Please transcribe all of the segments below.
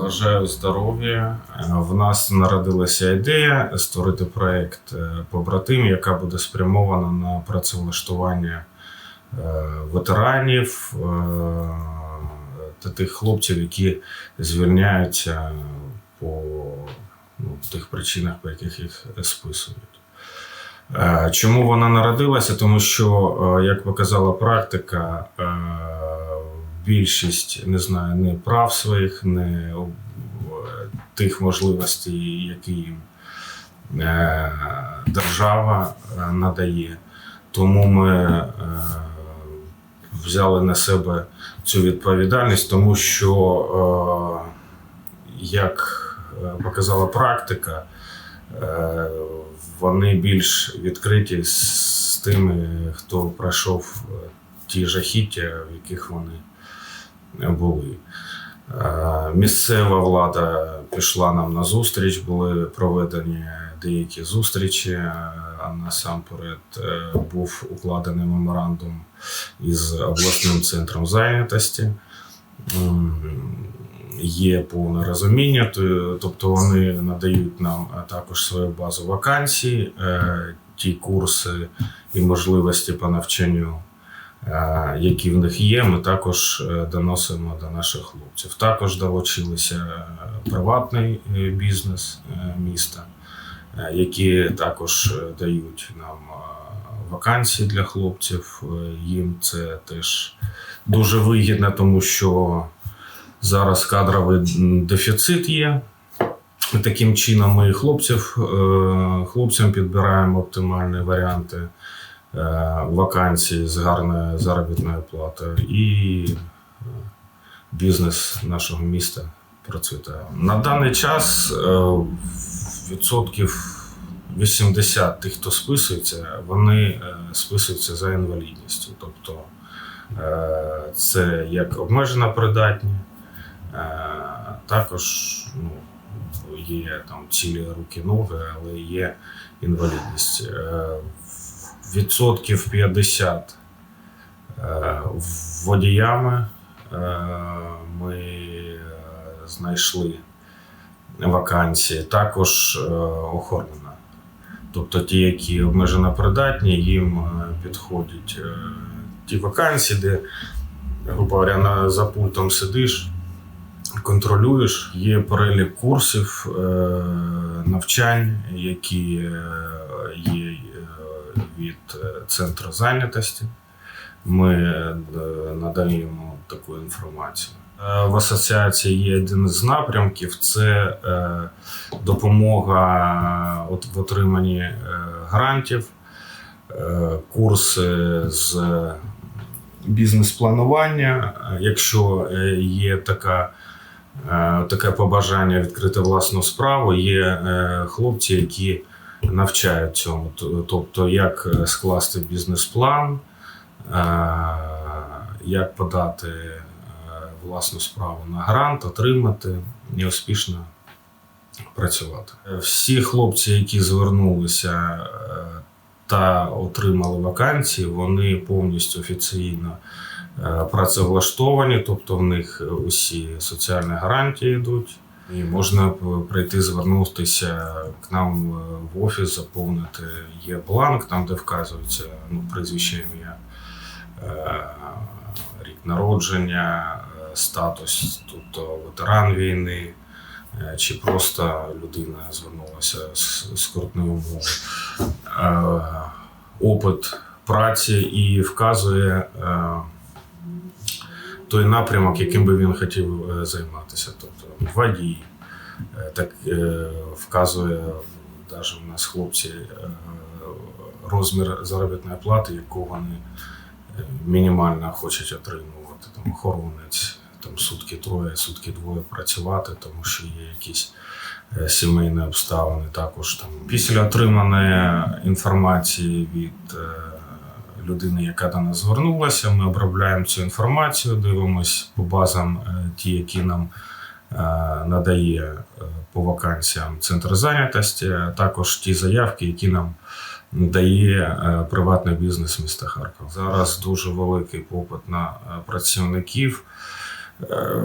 Бажаю здоров'я. Е, В нас народилася ідея створити проект е, побратим, яка буде спрямована на працевлаштування е, ветеранів та тих хлопців, які звільняються по ну, тих причинах, по яких їх списують. Чому вона народилася? Тому що, як показала практика, більшість не знаю, не прав своїх, не е, тих можливостей, які їм е, держава е, надає. Тому ми взяли на себе цю відповідальність, тому що, як показала практика, вони більш відкриті з тими, хто пройшов ті жахіття, в яких вони були. Е, Місцева влада пішла нам на зустріч, були проведені деякі зустрічі. е, А насамперед е, був укладений меморандум із обласним центром зайнятості. Є повне розуміння, тобто вони надають нам також свою базу вакансій, ті курси і можливості по навчанню які в них є, ми також е, доносимо до наших хлопців. Також долучилися е, приватний е, бізнес е, міста, е, які також е, дають нам е, вакансії для хлопців. Е, Їм це теж дуже вигідно, тому що зараз кадровий дефіцит є. Таким чином, ми хлопців, е, хлопцям підбираємо оптимальні варіанти е, вакансій з гарною заробітною платою, і е, бізнес нашого міста процвітає. На даний час е, відсотків 80 тих, хто списується, вони списуються за інвалідністю. Тобто це як обмежена придатні, також ну, є там цілі руки, ноги, але є інвалідність. Відсотків 50 е, водіями е, ми е, знайшли вакансії, також охорона. Тобто ті, які обмежено придатні, їм підходять ті вакансії, де, грубо говоря, за пультом сидиш, контролюєш. Є перелік курсів, навчань, які є від е, центру зайнятості. Ми е, надаємо таку інформацію. Е, В асоціації є один з напрямків це допомога в отриманні грантів, курси з бізнес-планування. Якщо є така, таке побажання відкрити власну справу, є хлопці, які навчають цьому. Тобто, як е, скласти бізнес-план, е, як подати е, власну справу на грант, отримати і успішно працювати. Всі хлопці, які звернулися та отримали вакансії, вони повністю офіційно працевлаштовані, тобто в них усі соціальні гарантії йдуть. І можна прийти звернутися к нам е, в офіс, заповнити є бланк, там де вказується ну, прізвище ім'я, е, рік народження, е, статус, тобто ветеран війни, чи просто людина звернулася з скрутною умовою. Опит праці і вказує той напрямок, яким би він хотів е, займатися. Тобто водій, е, так е, вказує навіть у нас хлопці розмір заробітної плати, яку вони мінімально хочуть отримувати. Там охоронець, там сутки троє, сутки двоє працювати, тому що є якісь сімейні обставини. Також там після отриманої інформації від людини, яка до нас звернулася, ми обробляємо цю інформацію, дивимось по базам, е, ті, які нам е, надає е, по вакансіям центр зайнятості, також ті заявки, які нам дає е, приватний бізнес міста Харкова. Зараз дуже великий попит на працівників.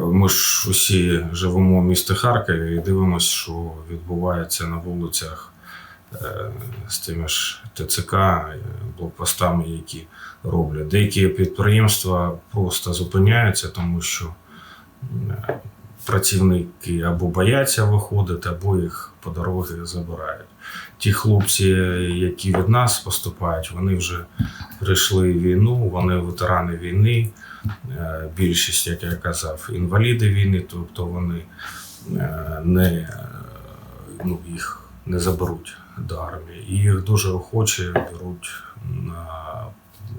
Ми ж усі живемо в місті Харкові і дивимося, що відбувається на вулицях з тими ж ТЦК, е, блокпостами, які роблять. Деякі підприємства просто зупиняються, тому що е, працівники або бояться виходити, або їх по дорозі забирають. Ті хлопці, які від нас поступають, вони вже прийшли війну, вони ветерани війни. Е, Більшість, як я казав, інваліди війни, тобто вони е, не, е, ну, їх не заберуть до армії. І їх дуже охоче беруть на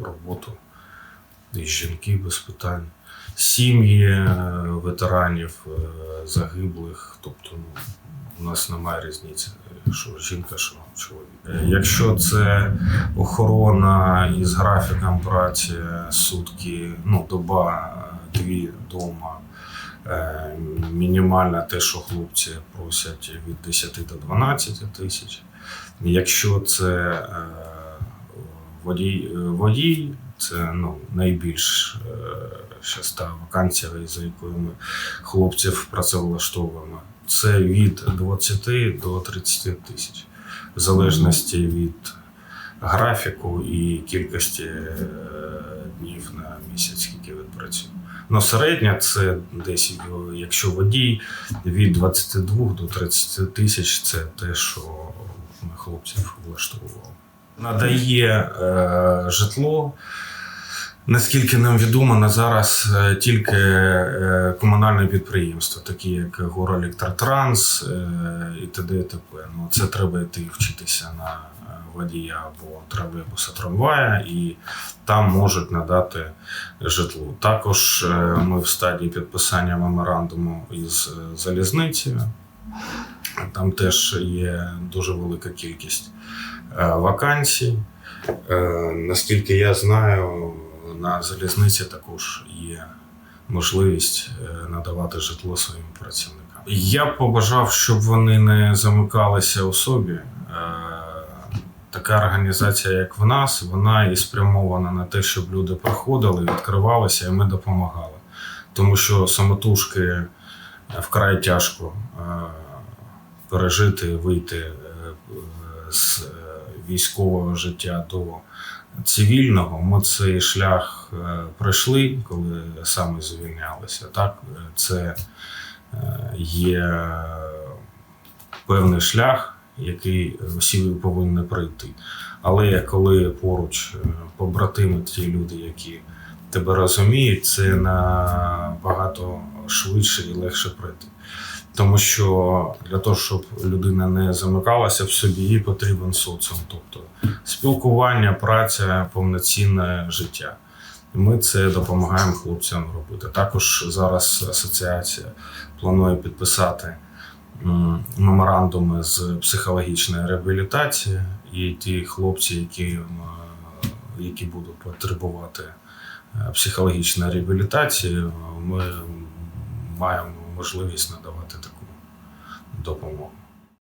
роботу. І жінки без питань. Сім'ї е, ветеранів е, загиблих, тобто ну, у нас немає різниці, що жінка, що чоловік. Е, Якщо це охорона із графіком праці сутки, ну доба, дві дома, мінімальне те, що хлопці просять від 10 до 12 тисяч. Якщо це е, водій, е, водій, це ну, найбільш е, та вакансія, за якою ми хлопців працевлаштовуємо. Це від 20 до 30 тисяч, в залежності від графіку і кількості днів на місяць, скільки він працює. Ну, середня це десь, якщо водій, від 22 до 30 тисяч це те, що хлопців влаштовували. Надає е, житло. Наскільки нам відомо, на зараз е, тільки е, комунальне підприємство, такі як Горелектротранс е, і т.д. і т.п. Ну, це треба йти вчитися на водія або тролейбуса трамвая, і там можуть надати житло. Також ми в стадії підписання меморандуму із залізницею. Там теж є дуже велика кількість е, вакансій. Е, Наскільки я знаю, на залізниці також є можливість е, надавати житло своїм працівникам. Я побажав, щоб вони не замикалися у собі. Така організація, як в нас, вона і спрямована на те, щоб люди приходили, відкривалися, і ми допомагали. Тому що самотужки вкрай тяжко пережити, вийти е, з е, військового життя до цивільного. Ми цей шлях е, пройшли, коли саме звільнялися. Так, це є певний шлях, який всі ви повинні пройти. Але коли поруч побратими ті люди, які тебе розуміють, це набагато швидше і легше пройти. Тому що для того, щоб людина не замикалася в собі, їй потрібен соціум, тобто спілкування, праця, повноцінне життя. Ми це допомагаємо хлопцям робити. Також зараз асоціація планує підписати меморандуми з психологічної реабілітації, і ті хлопці, які, які будуть потребувати е, психологічної реабілітації, ми маємо можливість надавати таку допомогу.